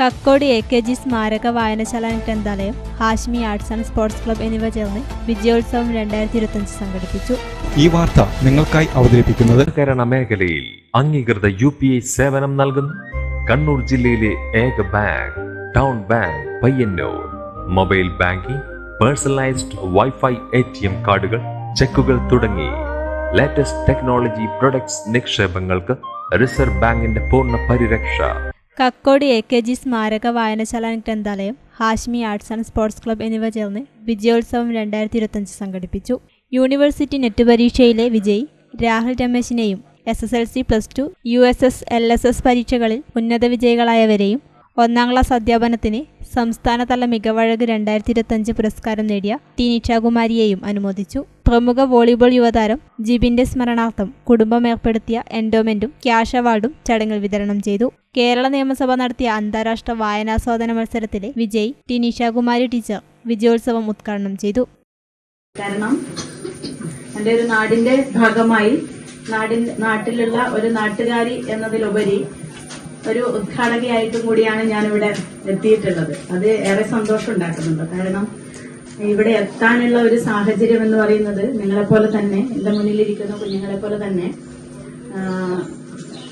Kakkod A K G സ്മാരക വായനശാല ഗ്രന്ഥാലയം Hashmi arts and sports club എന്നിവ ചേർന്ന് വിജയോത്സവം രണ്ടായിരത്തി ഇരുപത്തിയഞ്ച് സംഘടിപ്പിച്ചു. ഈ വാർത്ത നിങ്ങൾക്കായി അവതരിപ്പിക്കുന്നത് മേഖലയിൽ അംഗീകൃത യു പി ഐ സേവനം നൽകുന്നു. കണ്ണൂർ ജില്ലയിലെ ഏക bank town bank Payyanur. Mobile banking personalised wifi A T M കാർഡുകൾ ചെക്കുകൾ തുടങ്ങി. ലേറ്റസ്റ്റ് ടെക്നോളജി പ്രൊഡക്ട്സ് നിക്ഷേപങ്ങൾക്ക് റിസർവ് ബാങ്കിന്റെ പൂർണ പരിരക്ഷ. കക്കോട് എ കെ ജി സ്മാരക വായനശാല ഗ്രന്ഥാലയം Hashmi arts and sports club എന്നിവ ചേർന്ന് വിജയോത്സവം രണ്ടായിരത്തി ഇരുപത്തഞ്ച് സംഘടിപ്പിച്ചു. യൂണിവേഴ്സിറ്റി നെറ്റ് പരീക്ഷയിലെ വിജയി Rahul രമേശിനെയും S S L C plus two U S S L S S പരീക്ഷകളിൽ ഉന്നത വിജയികളായവരെയും ഒന്നാം ക്ലാസ് അധ്യാപനത്തിന് സംസ്ഥാനതല മികവഴക് രണ്ടായിരത്തി ഇരുപത്തഞ്ച് പുരസ്കാരം നേടിയ ടി നിഷാകുമാരിയെയും അനുമോദിച്ചു. പ്രമുഖ വോളിബോൾ യുവതാരം ജിബിന്റെ സ്മരണാർത്ഥം കുടുംബം ഏർപ്പെടുത്തിയ എൻഡോമെന്റും ക്യാഷ് അവാർഡും ചടങ്ങിൽ വിതരണം ചെയ്തു. കേരള നിയമസഭ നടത്തിയ അന്താരാഷ്ട്ര വായനാസ്വാദന മത്സരത്തിലെ വിജയി ടി നിഷാകുമാരി ടീച്ചർ വിജയോത്സവം ഉദ്ഘാടനം ചെയ്തു. കാരണം എന്റെ ഒരു നാടിന്റെ ഭാഗമായി നാടിൻ നാട്ടിലുള്ള ഒരു നാട്ടുകാരി എന്നതിലുപരി ഒരു ഉദ്ഘാടകയായിട്ടും കൂടിയാണ് ഞാനിവിടെ എത്തിയിട്ടുള്ളത്. അത് ഏറെ സന്തോഷം ഉണ്ടാക്കുന്നുണ്ട് കാരണം ഇവിടെ എത്താനുള്ള ഒരു സാഹചര്യം എന്ന് പറയുന്നത് നിങ്ങളെപ്പോലെ തന്നെ എന്റെ മുന്നിലിരിക്കുന്ന കുഞ്ഞുങ്ങളെ പോലെ തന്നെ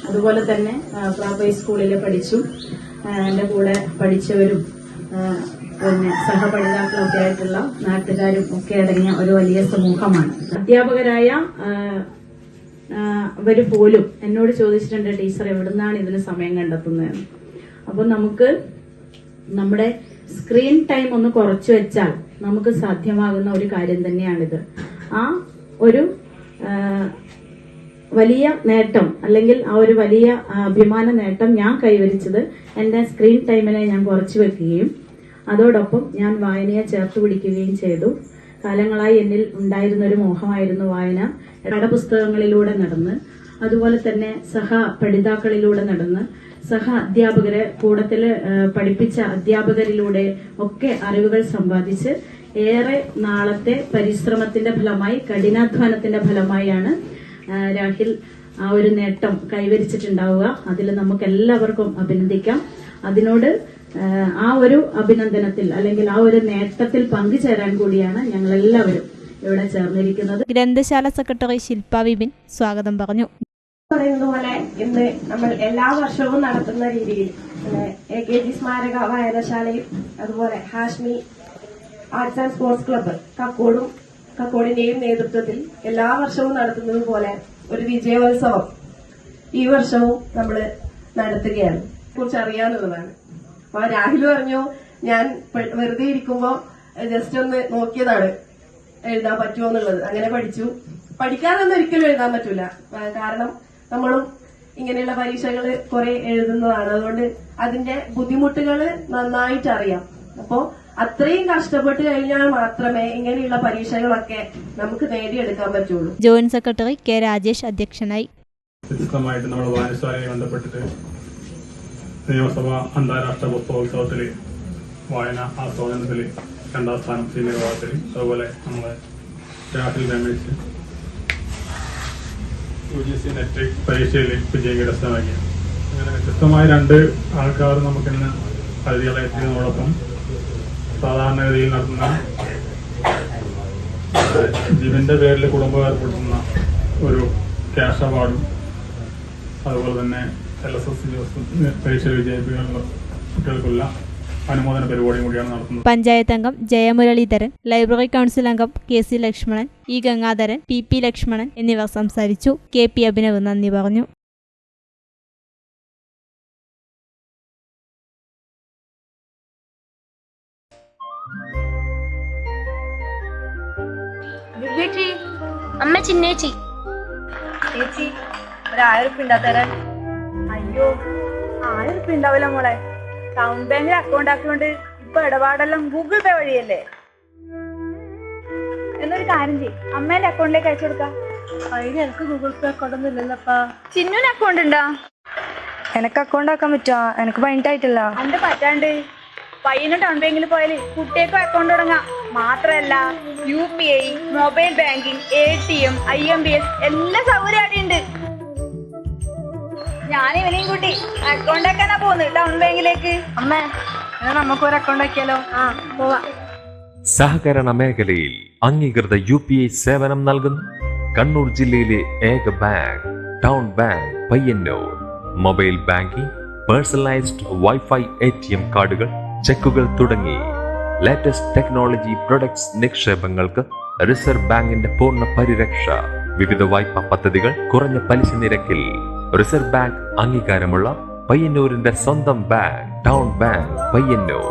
അതുപോലെ തന്നെ പ്രാപ്പൈ സ്കൂളിൽ പഠിച്ചു എന്റെ കൂടെ പഠിച്ചവരും പിന്നെ സഹപഠിതാക്കളൊക്കെ ആയിട്ടുള്ള നാട്ടുകാരും ഒക്കെ അടങ്ങിയ ഒരു വലിയ സമൂഹമാണ്. അധ്യാപകരായ അവർ പോലും എന്നോട് ചോദിച്ചിട്ടുണ്ട് ടീച്ചർ എവിടുന്നാണ് ഇതിന് സമയം കണ്ടെത്തുന്നതെന്ന് അപ്പൊ നമുക്ക് നമ്മുടെ സ്ക്രീൻ ടൈം ഒന്ന് കുറച്ചു വെച്ചാൽ നമുക്ക് സാധ്യമാകുന്ന ഒരു കാര്യം തന്നെയാണിത്. ആ ഒരു വലിയ നേട്ടം അല്ലെങ്കിൽ ആ ഒരു വലിയ അഭിമാന നേട്ടം ഞാൻ കൈവരിച്ചത് എന്റെ സ്ക്രീൻ ടൈമിനെ ഞാൻ കുറച്ചു വെക്കുകയും അതോടൊപ്പം ഞാൻ വായനയെ ചേർത്ത് പിടിക്കുകയും ചെയ്തു. കാലങ്ങളായി എന്നിൽ ഉണ്ടായിരുന്ന ഒരു മോഹമായിരുന്നു വായന. പുസ്തകങ്ങളിലൂടെ നടന്ന് അതുപോലെ തന്നെ സഹ പഠിതാക്കളിലൂടെ നടന്ന് സഹ അധ്യാപകരെ കൂടത്തിൽ പഠിപ്പിച്ച അധ്യാപകരിലൂടെ ഒക്കെ അറിവുകൾ സമ്പാദിച്ച് ഏറെ നാളത്തെ പരിശ്രമത്തിന്റെ ഫലമായി കഠിനാധ്വാനത്തിന്റെ ഫലമായാണ് രാഹിൽ ആ ഒരു നേട്ടം കൈവരിച്ചിട്ടുണ്ടാവുക. അതിൽ നമുക്ക് എല്ലാവർക്കും അഭിനന്ദിക്കാം. അതിനോട് ആ ഒരു അഭിനന്ദനത്തിൽ അല്ലെങ്കിൽ ആ ഒരു നേട്ടത്തിൽ പങ്കുചേരാൻ കൂടിയാണ് ഞങ്ങൾ എല്ലാവരും ഇവിടെ ചേർന്നിരിക്കുന്നത്. ഗ്രന്ഥശാല സെക്രട്ടറി ശില്പ വിപിൻ സ്വാഗതം പറഞ്ഞു. പറയുന്നത് പോലെ ഇന്ന് നമ്മൾ എല്ലാ വർഷവും നടത്തുന്ന രീതിയിൽ എ കെ ജി സ്മാരക വായനശാലയും അതുപോലെ Hashmi arts and sports club കക്കോടും കക്കോടിന്റെയും നേതൃത്വത്തിൽ എല്ലാ വർഷവും നടത്തുന്നത് പോലെ ഒരു വിജയോത്സവം ഈ വർഷവും നമ്മൾ നടത്തുകയാണ്. കുറിച്ച് അറിയാനുള്ളതാണ് അപ്പൊ രാഹുൽ പറഞ്ഞു ഞാൻ വെറുതെ ഇരിക്കുമ്പോ ജസ്റ്റ് ഒന്ന് നോക്കിയതാണ് എഴുതാൻ പറ്റുമോ എന്നുള്ളത്. അങ്ങനെ പഠിച്ചു. പഠിക്കാതൊന്നും ഒരിക്കലും എഴുതാൻ പറ്റൂല. കാരണം നമ്മളും ഇങ്ങനെയുള്ള പരീക്ഷകൾ കുറെ എഴുതുന്നതാണ്. അതുകൊണ്ട് അതിന്റെ ബുദ്ധിമുട്ടുകൾ നന്നായിട്ട് അറിയാം അപ്പോ അത്രയും കഷ്ടപ്പെട്ട് കഴിഞ്ഞാൽ മാത്രമേ ഇങ്ങനെയുള്ള പരീക്ഷകളൊക്കെ നമുക്ക് നേടിയെടുക്കാൻ പറ്റുള്ളൂ. ജോയിന്റ് സെക്രട്ടറി കെ രാജേഷ് അധ്യക്ഷനായി. വ്യത്യസ്തമായിട്ട് നമ്മൾ വായനശാലയെ ബന്ധപ്പെട്ടിട്ട് നിയമസഭ അന്താരാഷ്ട്ര പുസ്തകോത്സവത്തിൽ വായന ആസ്വാദനത്തിൽ രണ്ടാം സ്ഥാനം സീനിയർ വിഭാഗത്തിൽ അതുപോലെ നമ്മളെ രാഹുൽ രമേശ് അങ്ങനെ വ്യത്യസ്തമായ രണ്ട് ആൾക്കാർ നമുക്കിന്ന് അതിഥികളെ എത്തിയതോടൊപ്പം സാധാരണഗതിയിൽ നടത്തുന്ന ജീവന്റെ പേരിൽ കുടുംബം ഏർപ്പെടുത്തുന്ന ഒരു ക്യാഷ് അവാർഡും അതുപോലെ തന്നെ എൽ എസ് എസ് പരീക്ഷ വിജയിപ്പിക്കാനുള്ള കുട്ടികൾക്കുള്ള അനുമോദന പരിപാടിയും കൂടിയാണ് നടത്തുന്നത്. പഞ്ചായത്ത് അംഗം ജയമുരളീധരൻ ലൈബ്രറി കൗൺസിൽ അംഗം K C Lakshmanan E Gangadharan P P Lakshmanan എന്നിവർ സംസാരിച്ചു. കെ പി അഭിനവ് നന്ദി പറഞ്ഞു. അമ്മ ചിന്നേച്ചി. ചേച്ചി ഒരു ആയിരം തരാൻ. അയ്യോ ആയിരം ഉണ്ടാവില്ല മോളെ. ടൗൺ ബാങ്കിൽ അക്കൗണ്ട് ആക്കിയോണ്ട് ഇപ്പൊ ഇടപാടെല്ലാം ഗൂഗിൾ പേ വഴിയല്ലേ? എന്നൊരു കാര്യം ചെയ്യും. അമ്മേന്റെ അക്കൗണ്ടിലേക്ക് അയച്ചു കൊടുക്കാം. അതിന് എനിക്ക് ഗൂഗിൾ പേ അക്കൗണ്ട് ഒന്നും ഇല്ലല്ലപ്പാ. ചിന്നുവിന് അക്കൗണ്ട് ഉണ്ടോ? എനക്ക് അക്കൗണ്ട് ആക്കാൻ പറ്റുമോ എനിക്ക് പതിനെട്ടായിട്ടില്ല അന്റെ പറ്റാണ്ട്. പയ്യന് ടൗൺ ബാങ്കിൽ പോയാൽ കുട്ടിയേക്കും അക്കൗണ്ട് തുടങ്ങാം. മാത്രല്ല U P I mobile banking A T M I M B S എല്ലാ സൗകര്യം അവിടെ ഉണ്ട് ഞാൻ ഇവനെയും കുട്ടി. അക്കൗണ്ട് ആക്കാനാ പോകുന്നത് ടൗൺ ബാങ്കിലേക്ക് അമ്മേ എന്നാ നമുക്ക് ഒരു അക്കൗണ്ട് ആക്കിയാലോ ആ പോവാ. സഹകരണ മേഖലയിൽ അംഗീകൃത യു പി ഐ സേവനം നൽകുന്നു. കണ്ണൂർ ജില്ലയിലെ ഏക bank town bank Payyanur. Mobile banking personalised wifi A T M കാർഡുകൾ ചെക്കുകൾ തുടങ്ങി. ലേറ്റസ്റ്റ് ടെക്നോളജി പ്രൊഡക്ട്സ് നിക്ഷേപങ്ങൾക്ക് റിസർവ് ബാങ്കിന്റെ പൂർണ പരിരക്ഷ. വിവിധ വായ്പാ പദ്ധതികൾ കുറഞ്ഞ പലിശ നിരക്കിൽ. റിസർവ് ബാങ്ക് അംഗീകാരമുള്ള പയ്യന്നൂരിന്റെ സ്വന്തം ബാങ്ക് ടൗൺ ബാങ്ക് പയ്യന്നൂർ